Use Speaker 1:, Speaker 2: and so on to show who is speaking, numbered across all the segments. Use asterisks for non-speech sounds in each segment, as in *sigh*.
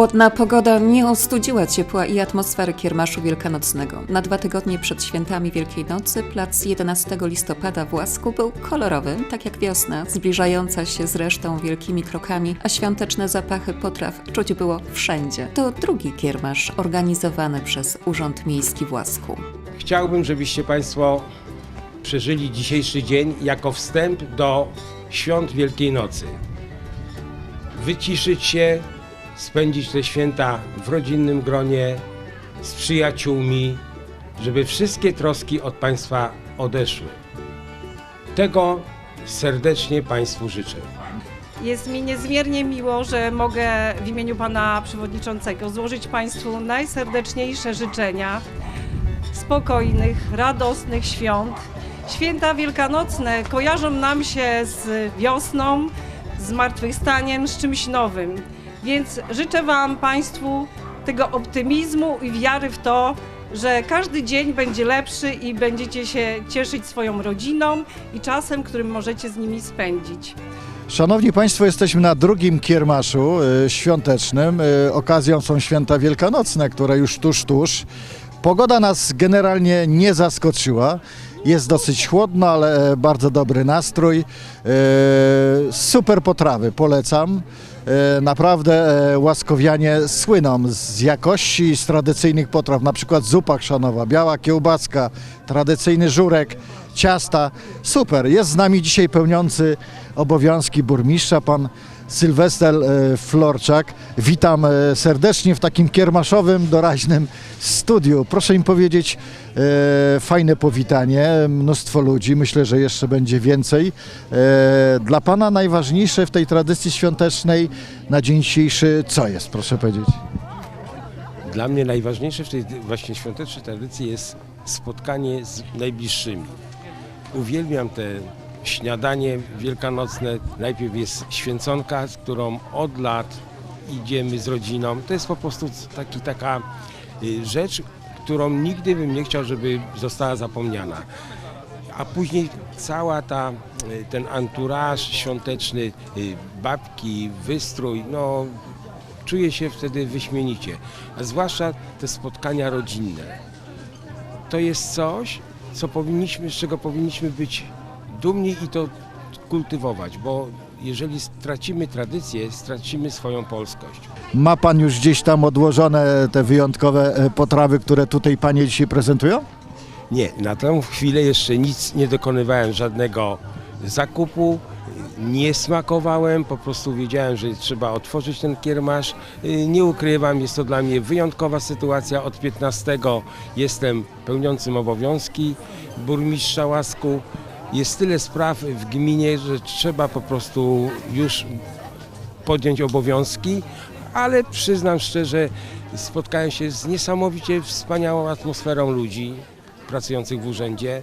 Speaker 1: Chłodna pogoda nie ostudziła ciepła i atmosfery kiermaszu wielkanocnego. Na dwa tygodnie przed świętami Wielkiej Nocy plac 11 listopada w Łasku był kolorowy, tak jak wiosna, zbliżająca się z resztą wielkimi krokami, a świąteczne zapachy potraw czuć było wszędzie. To drugi kiermasz organizowany przez Urząd Miejski w Łasku.
Speaker 2: Chciałbym, żebyście Państwo przeżyli dzisiejszy dzień jako wstęp do świąt Wielkiej Nocy. Wyciszyć się, spędzić te święta w rodzinnym gronie, z przyjaciółmi, żeby wszystkie troski od Państwa odeszły. Tego serdecznie Państwu życzę.
Speaker 3: Jest mi niezmiernie miło, że mogę w imieniu pana przewodniczącego złożyć państwu najserdeczniejsze życzenia spokojnych, radosnych świąt. Święta wielkanocne kojarzą nam się z wiosną, z zmartwychwstaniem, z czymś nowym. Więc życzę wam państwu tego optymizmu i wiary w to, że każdy dzień będzie lepszy i będziecie się cieszyć swoją rodziną i czasem, którym możecie z nimi spędzić.
Speaker 4: Szanowni Państwo, jesteśmy na drugim kiermaszu y, świątecznym. Y, okazją są święta wielkanocne, które już tuż, tuż. Pogoda nas generalnie nie zaskoczyła. Jest dosyć chłodno, ale bardzo dobry nastrój. E, Super potrawy, polecam. E, Naprawdę e, łaskowianie słyną z jakości z tradycyjnych potraw, na przykład zupa chrzanowa, biała kiełbaska, tradycyjny żurek, ciasta. Super. Jest z nami dzisiaj pełniący obowiązki burmistrza, pan Sylwester e, Florczak. Witam e, serdecznie w takim kiermaszowym, doraźnym studiu. Proszę mi powiedzieć, e, fajne powitanie, mnóstwo ludzi, myślę, że jeszcze będzie więcej. Dla Pana najważniejsze w tej tradycji świątecznej na dzień dzisiejszy co jest, proszę powiedzieć?
Speaker 2: Dla mnie najważniejsze w tej właśnie świątecznej tradycji jest spotkanie z najbliższymi. Uwielbiam te śniadanie wielkanocne. Najpierw jest święconka, z którą od lat idziemy z rodziną. To jest po prostu taki, taka y, rzecz, którą nigdy bym nie chciał, żeby została zapomniana. A później cała ta, y, ten anturaż świąteczny, y, babki, wystrój, no czuję się wtedy wyśmienicie. A zwłaszcza te spotkania rodzinne. To jest coś, co powinniśmy, z czego powinniśmy być dumni i to kultywować, bo jeżeli stracimy tradycję, stracimy swoją polskość.
Speaker 4: Ma Pan już gdzieś tam odłożone te wyjątkowe e, potrawy, które tutaj Panie dzisiaj prezentują?
Speaker 2: Nie, na tę chwilę jeszcze nic nie dokonywałem żadnego zakupu, nie smakowałem, po prostu wiedziałem, że trzeba otworzyć ten kiermasz. Y, Nie ukrywam, jest to dla mnie wyjątkowa sytuacja. Od 15 jestem pełniącym obowiązki burmistrza Łasku. Jest tyle spraw w gminie, że trzeba po prostu już podjąć obowiązki, ale przyznam szczerze, spotkałem się z niesamowicie wspaniałą atmosferą ludzi pracujących w urzędzie,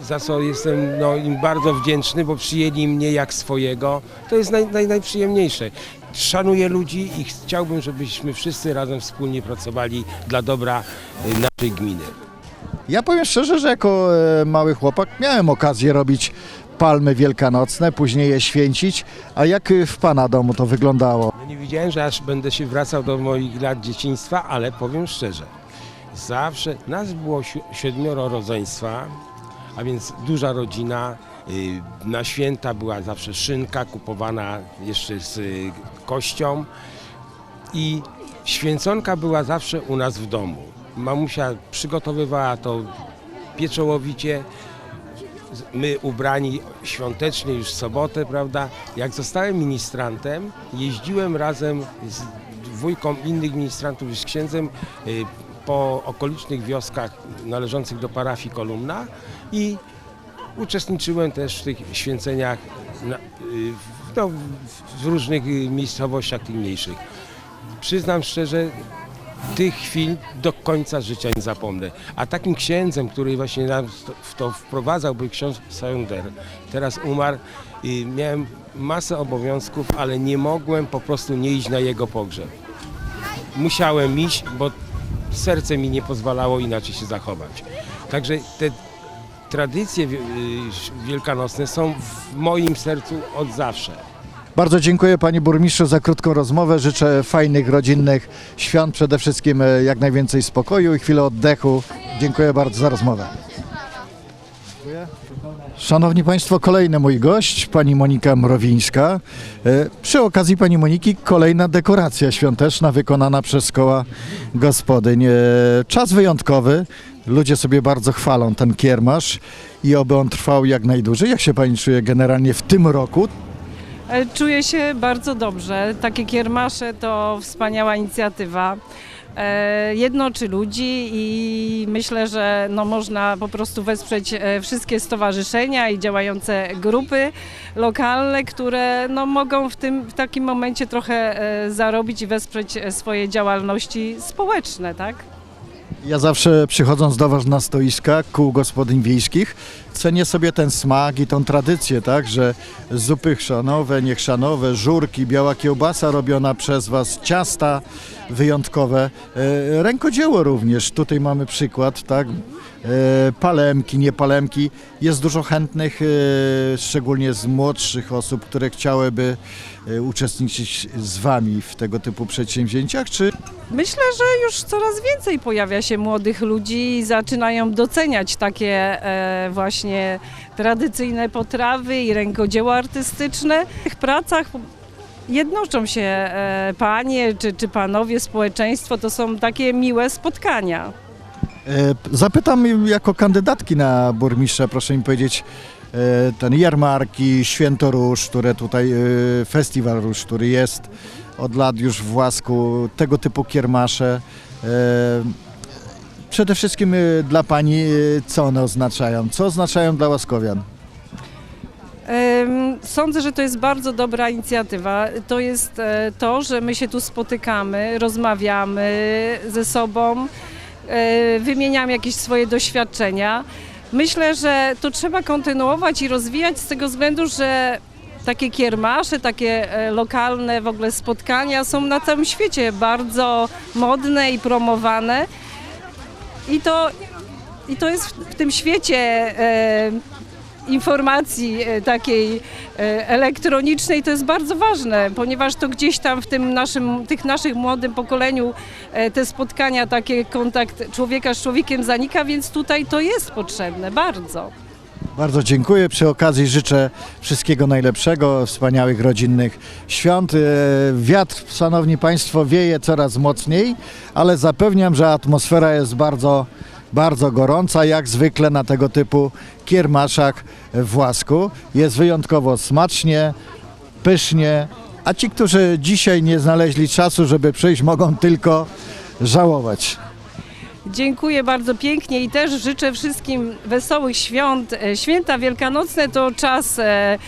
Speaker 2: za co jestem no, im bardzo wdzięczny, bo przyjęli mnie jak swojego. To jest naj, naj, najprzyjemniejsze. Szanuję ludzi i chciałbym, żebyśmy wszyscy razem wspólnie pracowali dla dobra y, naszej gminy.
Speaker 4: Ja powiem szczerze, że jako e, mały chłopak miałem okazję robić palmy wielkanocne, później je święcić. A jak e, w Pana domu to wyglądało?
Speaker 2: No nie wiedziałem, że aż będę się wracał do moich lat dzieciństwa, ale powiem szczerze, zawsze nas było si- siedmioro rodzeństwa, a więc duża rodzina. Y, Na święta była zawsze szynka kupowana jeszcze z y, kością i święconka była zawsze u nas w domu. Mamusia przygotowywała to pieczołowicie, my ubrani świątecznie już w sobotę, prawda? Jak zostałem ministrantem, jeździłem razem z dwójką innych ministrantów i z księdzem y, po okolicznych wioskach należących do parafii Kolumna i uczestniczyłem też w tych święceniach y, w- no, w różnych miejscowościach tych mniejszych. Przyznam szczerze, tych chwil do końca życia nie zapomnę. A takim księdzem, który właśnie nam w to wprowadzał, był ksiądz Sonder. Teraz umarł. I miałem masę obowiązków, ale nie mogłem po prostu nie iść na jego pogrzeb. Musiałem iść, bo serce mi nie pozwalało inaczej się zachować. Także te tradycje y, wielkanocne są w moim sercu od zawsze.
Speaker 4: Bardzo dziękuję Panie Burmistrzu za krótką rozmowę. Życzę fajnych, rodzinnych świąt, przede wszystkim e, jak najwięcej spokoju i chwilę oddechu. Dziękuję bardzo za rozmowę. Szanowni Państwo, kolejny mój gość, Pani Monika Mrowińska. E, Przy okazji Pani Moniki kolejna dekoracja świąteczna wykonana przez koła gospodyń. E, Czas wyjątkowy. Ludzie sobie bardzo chwalą ten kiermasz i oby on trwał jak najdłużej. Jak się Pani czuje generalnie w tym roku?
Speaker 3: E, Czuję się bardzo dobrze. Takie kiermasze to wspaniała inicjatywa. E, Jednoczy ludzi i myślę, że no można po prostu wesprzeć e, wszystkie stowarzyszenia i działające grupy lokalne, które no mogą w, tym, w takim momencie trochę zarobić i wesprzeć swoje działalności społeczne, tak?
Speaker 4: Ja zawsze przychodząc do Was na stoiska kół gospodyń wiejskich, cenię sobie ten smak i tą tradycję, tak, że zupy chrzanowe, niechrzanowe, żurki, biała kiełbasa robiona przez Was, ciasta wyjątkowe, e, rękodzieło również, tutaj mamy przykład, tak, e, palemki, nie palemki, jest dużo chętnych, e, szczególnie z młodszych osób, które chciałyby uczestniczyć z Wami w tego typu przedsięwzięciach, czy
Speaker 3: Myślę, że już coraz więcej pojawia się młodych ludzi i zaczynają doceniać takie e, właśnie tradycyjne potrawy i rękodzieło artystyczne. W tych pracach jednoczą się e, panie czy, czy panowie, społeczeństwo. To są takie miłe spotkania.
Speaker 4: E, Zapytam jako kandydatki na burmistrza, proszę mi powiedzieć, e, ten jarmarki, Święto Róż, które tutaj, festiwal Róż, który jest od lat już w Łasku, tego typu kiermasze. Przede wszystkim e, dla Pani, e, co one oznaczają? Co oznaczają dla Łaskowian?
Speaker 3: Sądzę, że to jest bardzo dobra inicjatywa. To jest e, to, że my się tu spotykamy, rozmawiamy ze sobą, e, wymieniamy jakieś swoje doświadczenia. Myślę, że to trzeba kontynuować i rozwijać z tego względu, że takie kiermasze, takie e, lokalne w ogóle spotkania są na całym świecie bardzo modne i promowane. I to, i to jest w, tym świecie e, informacji e, takiej e, elektronicznej to jest bardzo ważne, ponieważ to gdzieś tam w tym naszym, tych naszych młodym pokoleniu e, te spotkania, takie kontakt człowieka z człowiekiem zanika, więc tutaj to jest potrzebne bardzo.
Speaker 4: Bardzo dziękuję. Przy okazji życzę wszystkiego najlepszego, wspaniałych rodzinnych świąt. E, Wiatr, szanowni państwo, wieje coraz mocniej, ale zapewniam, że atmosfera jest bardzo, bardzo gorąca, jak zwykle na tego typu kiermaszach w Łasku. Jest wyjątkowo smacznie, pysznie, a ci, którzy dzisiaj nie znaleźli czasu, żeby przyjść, mogą tylko żałować.
Speaker 3: Dziękuję bardzo pięknie i też życzę wszystkim wesołych świąt. E, Święta wielkanocne to czas e,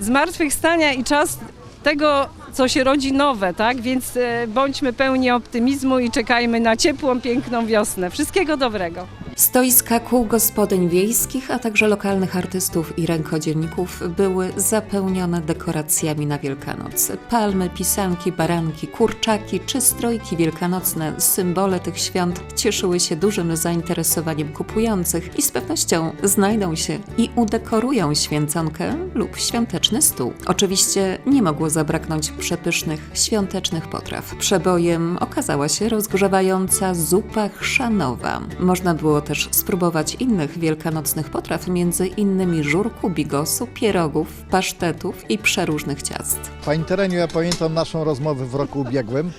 Speaker 3: zmartwychwstania i czas tego, co się rodzi nowe, tak? Więc e, bądźmy pełni optymizmu i czekajmy na ciepłą, piękną wiosnę. Wszystkiego dobrego.
Speaker 1: Stoiska kół gospodyń wiejskich, a także lokalnych artystów i rękodzielników były zapełnione dekoracjami na Wielkanoc. Palmy, pisanki, baranki, kurczaki czy strojki wielkanocne, symbole tych świąt, cieszyły się dużym zainteresowaniem kupujących i z pewnością znajdą się i udekorują święconkę lub świąteczny stół. Oczywiście nie mogło zabraknąć przepysznych świątecznych potraw. Przebojem okazała się rozgrzewająca zupa chrzanowa. Można było też spróbować innych wielkanocnych potraw, między innymi żurku, bigosu, pierogów, pasztetów i przeróżnych ciast.
Speaker 4: Pani Tereniu, ja pamiętam naszą rozmowę w roku ubiegłym.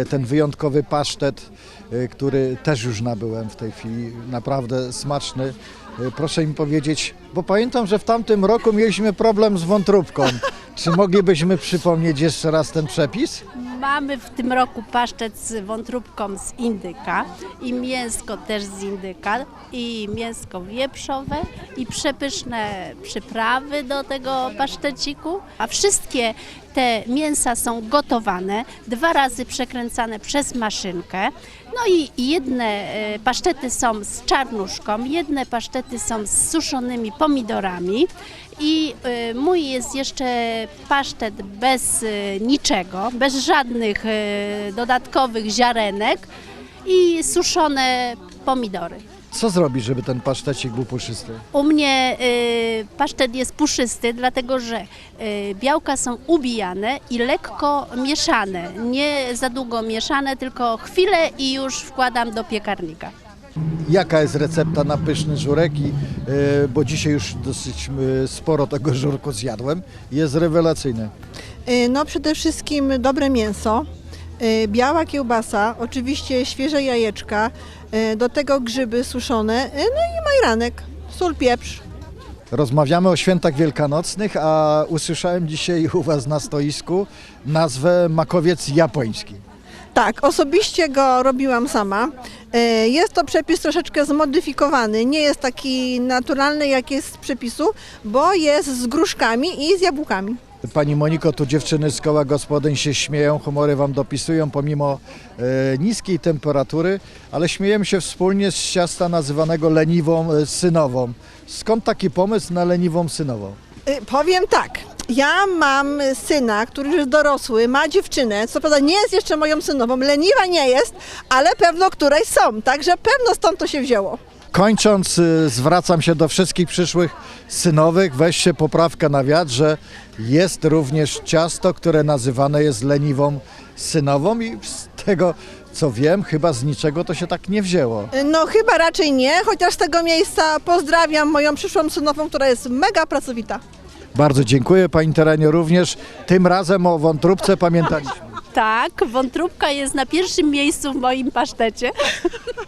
Speaker 4: E, Ten wyjątkowy pasztet, e, który też już nabyłem w tej chwili, naprawdę smaczny. E, Proszę mi powiedzieć, bo pamiętam, że w tamtym roku mieliśmy problem z wątróbką. Czy moglibyśmy przypomnieć jeszcze raz ten przepis?
Speaker 5: Mamy w tym roku pasztet z wątróbką z indyka i mięsko też z indyka i mięsko wieprzowe i przepyszne przyprawy do tego paszteciku. A wszystkie te mięsa są gotowane, dwa razy przekręcane przez maszynkę. No i jedne e, pasztety są z czarnuszką, jedne pasztety są z suszonymi pomidorami i y, mój jest jeszcze pasztet bez y, niczego, bez żadnych dodatkowych ziarenek i suszone pomidory.
Speaker 4: Co zrobić, żeby ten pasztecik był puszysty?
Speaker 5: U mnie y, pasztet jest puszysty, dlatego że y, białka są ubijane i lekko mieszane. Nie za długo mieszane, tylko chwilę i już wkładam do piekarnika.
Speaker 4: Jaka jest recepta na pyszny żurek? I, e, bo dzisiaj już dosyć e, sporo tego żurku zjadłem. Jest rewelacyjny.
Speaker 6: Y, No przede wszystkim dobre mięso, y, biała kiełbasa, oczywiście świeże jajeczka, y, do tego grzyby suszone, y, no i majranek, sól, pieprz.
Speaker 4: Rozmawiamy o świętach wielkanocnych, a usłyszałem dzisiaj u Was na stoisku nazwę makowiec japoński.
Speaker 6: Tak, osobiście go robiłam sama. Y, Jest to przepis troszeczkę zmodyfikowany, nie jest taki naturalny jak jest z przepisu, bo jest z gruszkami i z jabłkami.
Speaker 4: Pani Moniko, tu dziewczyny z koła gospodyń się śmieją, humory Wam dopisują pomimo e, niskiej temperatury, ale śmiejemy się wspólnie z ciasta nazywanego leniwą e, synową. Skąd taki pomysł na leniwą synową?
Speaker 6: Y, Powiem tak. Ja mam syna, który już jest dorosły, ma dziewczynę, co prawda nie jest jeszcze moją synową, leniwa nie jest, ale pewno której są, także pewno stąd to się wzięło.
Speaker 4: Kończąc, y, zwracam się do wszystkich przyszłych synowych. Weźcie poprawkę na wiatr, że jest również ciasto, które nazywane jest leniwą synową i z tego co wiem, chyba z niczego to się tak nie wzięło.
Speaker 6: No chyba raczej nie, chociaż z tego miejsca pozdrawiam moją przyszłą synową, która jest mega pracowita.
Speaker 4: Bardzo dziękuję Pani Terenie również. Tym razem o wątróbce pamiętaliśmy.
Speaker 5: Tak, wątróbka jest na pierwszym miejscu w moim pasztecie.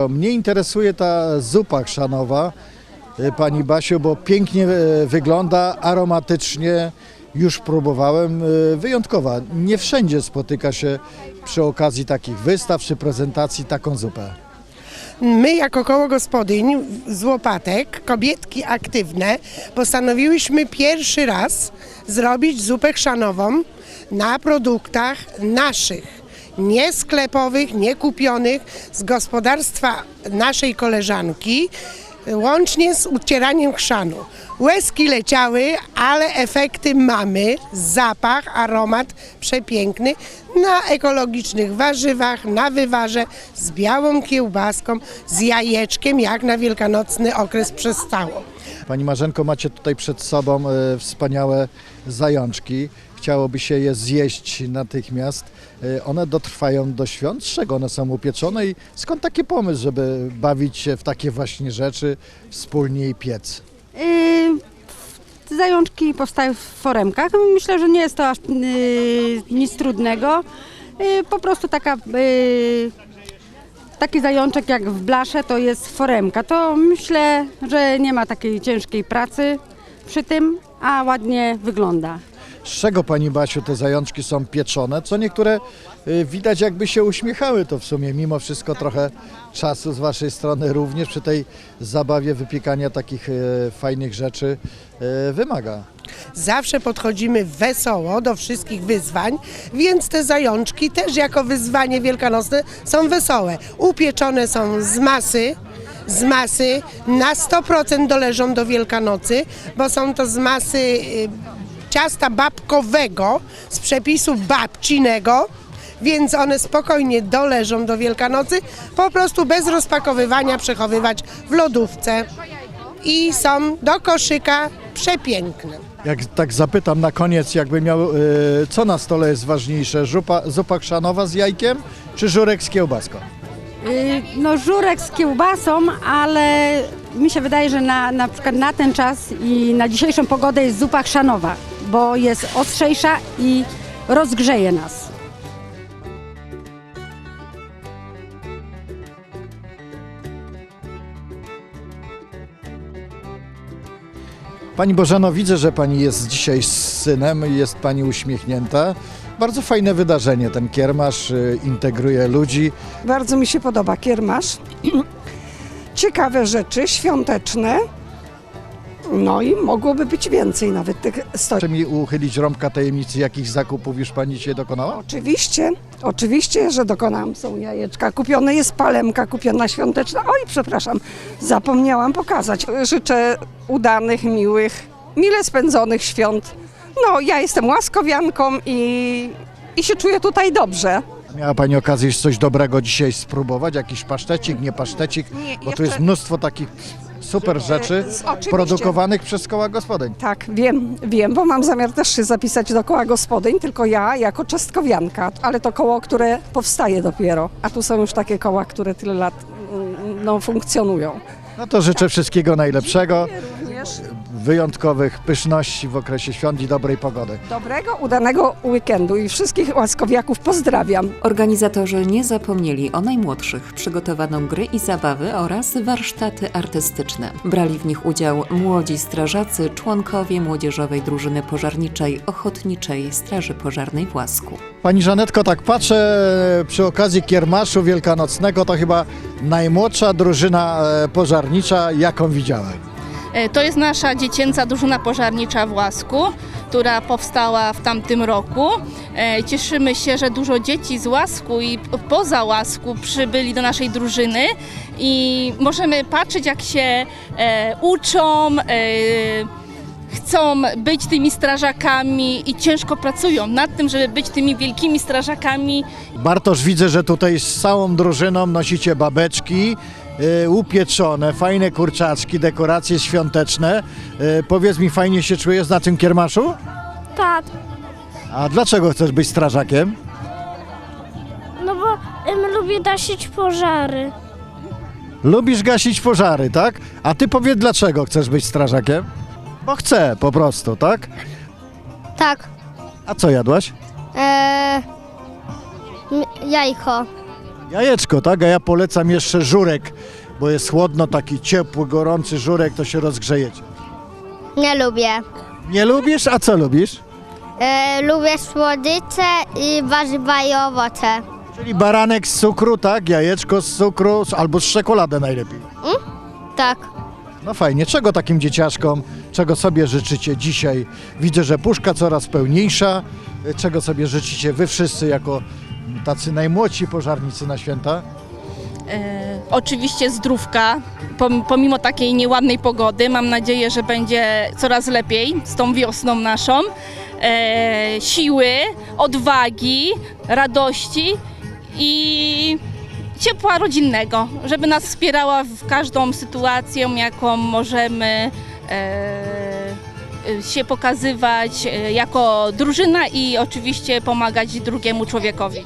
Speaker 4: Mnie interesuje ta zupa chrzanowa, y, Pani Basiu, bo pięknie y, wygląda, aromatycznie. Już próbowałem, y, wyjątkowa. Nie wszędzie spotyka się przy okazji takich wystaw czy prezentacji taką zupę.
Speaker 7: My jako koło gospodyń z Łopatek, kobietki aktywne, postanowiłyśmy pierwszy raz zrobić zupę chrzanową na produktach naszych, nie sklepowych, nie kupionych, z gospodarstwa naszej koleżanki, łącznie z ucieraniem chrzanu. Łezki leciały, ale efekty mamy, zapach, aromat przepiękny na ekologicznych warzywach, na wywarze, z białą kiełbaską, z jajeczkiem, jak na wielkanocny okres przestało.
Speaker 4: Pani Marzenko, macie tutaj przed sobą e, wspaniałe zajączki. Chciałoby się je zjeść natychmiast. E, One dotrwają do świąt. Z czego one są upieczone i skąd taki pomysł, żeby bawić się w takie właśnie rzeczy wspólnie i piec?
Speaker 8: Yy, Zajączki powstają w foremkach. Myślę, że nie jest to aż yy, nic trudnego. Yy, Po prostu taka, yy, taki zajączek jak w blasze to jest foremka. To myślę, że nie ma takiej ciężkiej pracy przy tym, a ładnie wygląda.
Speaker 4: Z czego Pani Basiu te zajączki są pieczone? Co niektóre y, widać jakby się uśmiechały, to w sumie mimo wszystko trochę czasu z Waszej strony również przy tej zabawie wypiekania takich e, fajnych rzeczy e, wymaga.
Speaker 7: Zawsze podchodzimy wesoło do wszystkich wyzwań, więc te zajączki też jako wyzwanie wielkanocne są wesołe. Upieczone są z masy, z masy, na 100% doleżą do Wielkanocy, bo są to z masy y, ciasta babkowego, z przepisu babcinego, więc one spokojnie doleżą do Wielkanocy, po prostu bez rozpakowywania przechowywać w lodówce i są do koszyka przepiękne.
Speaker 4: Jak tak zapytam na koniec, jakby miał, e, co na stole jest ważniejsze, zupa, zupa krzanowa z jajkiem czy żurek z kiełbaską?
Speaker 8: Yy, No żurek z kiełbasą, ale mi się wydaje, że na, na przykład na ten czas i na dzisiejszą pogodę jest zupa chrzanowa, bo jest ostrzejsza i rozgrzeje nas.
Speaker 4: Pani Bożeno, widzę, że Pani jest dzisiaj z synem, jest Pani uśmiechnięta. Bardzo fajne wydarzenie, ten kiermasz y, integruje ludzi.
Speaker 9: Bardzo mi się podoba kiermasz. *clears throat* Ciekawe rzeczy, świąteczne. No i mogłoby być więcej nawet tych sto.
Speaker 4: Proszę mi uchylić rąbka tajemnicy, jakich zakupów już Pani dzisiaj dokonała?
Speaker 9: Oczywiście, oczywiście, że dokonałam. Są jajeczka. Kupione jest palemka, kupiona świąteczna. Oj, przepraszam, zapomniałam pokazać. Życzę udanych, miłych, mile spędzonych świąt. No, ja jestem łaskowianką i, i się czuję tutaj dobrze.
Speaker 4: Miała Pani okazję coś dobrego dzisiaj spróbować? Jakiś pasztecik, nie pasztecik?
Speaker 9: Nie,
Speaker 4: Bo tu jest mnóstwo takich super rzeczy
Speaker 9: oczywiście.
Speaker 4: produkowanych przez koła gospodyń.
Speaker 9: Tak, wiem, wiem, bo mam zamiar też się zapisać do koła gospodyń, tylko ja jako czastkowianka, ale to koło, które powstaje dopiero, a tu są już takie koła, które tyle lat mm, no, funkcjonują.
Speaker 4: No to życzę wszystkiego najlepszego,
Speaker 9: Również
Speaker 4: wyjątkowych pyszności w okresie świąt i dobrej pogody.
Speaker 9: dobrego, udanego weekendu i wszystkich łaskowiaków pozdrawiam.
Speaker 1: Organizatorzy nie zapomnieli o najmłodszych. Przygotowano gry i zabawy oraz warsztaty artystyczne. Brali w nich udział młodzi strażacy, członkowie młodzieżowej drużyny pożarniczej Ochotniczej Straży Pożarnej w Łasku.
Speaker 4: Pani Żanetko, tak patrzę przy okazji kiermaszu wielkanocnego, to chyba najmłodsza drużyna e, pożarnicza, jaką widziałem.
Speaker 10: E, To jest nasza dziecięca drużyna pożarnicza w Łasku, która powstała w tamtym roku. E, Cieszymy się, że dużo dzieci z Łasku i poza Łasku przybyli do naszej drużyny i możemy patrzeć, jak się e, uczą, chcą być tymi strażakami i ciężko pracują nad tym, żeby być tymi wielkimi strażakami
Speaker 4: Bartosz, widzę, że tutaj z całą drużyną nosicie babeczki, upieczone, fajne kurczaczki, dekoracje świąteczne. E, Powiedz mi, fajnie się czujesz na tym kiermaszu?
Speaker 11: Tak,
Speaker 4: A dlaczego chcesz być strażakiem?
Speaker 11: no bo em, lubię gasić pożary.
Speaker 4: Lubisz gasić pożary, tak? A ty powiedz, dlaczego chcesz być strażakiem? Bo chcę, po prostu, tak?
Speaker 11: Tak,
Speaker 4: A co jadłaś?
Speaker 11: e, jajko.
Speaker 4: Jajeczko, tak? A ja polecam jeszcze żurek, bo jest chłodno, taki ciepły, gorący żurek, to się rozgrzejecie.
Speaker 11: Nie lubię.
Speaker 4: Nie lubisz? A co lubisz?
Speaker 11: E, lubię słodycze i warzywa i owoce.
Speaker 4: Czyli baranek z cukru, tak? Jajeczko z cukru albo z czekolady najlepiej.
Speaker 11: Tak.
Speaker 4: No fajnie. Czego takim dzieciaczkom, czego sobie życzycie dzisiaj? Widzę, że puszka coraz pełniejsza. Czego sobie życzycie wy wszyscy jako tacy najmłodsi pożarnicy na święta?
Speaker 10: E, oczywiście zdrówka, pom- pomimo takiej nieładnej pogody. Mam nadzieję, że będzie coraz lepiej z tą wiosną naszą. E, siły, odwagi, radości i ciepła rodzinnego, żeby nas wspierała w każdą sytuację, jaką możemy e, się pokazywać e, jako drużyna i oczywiście pomagać drugiemu człowiekowi.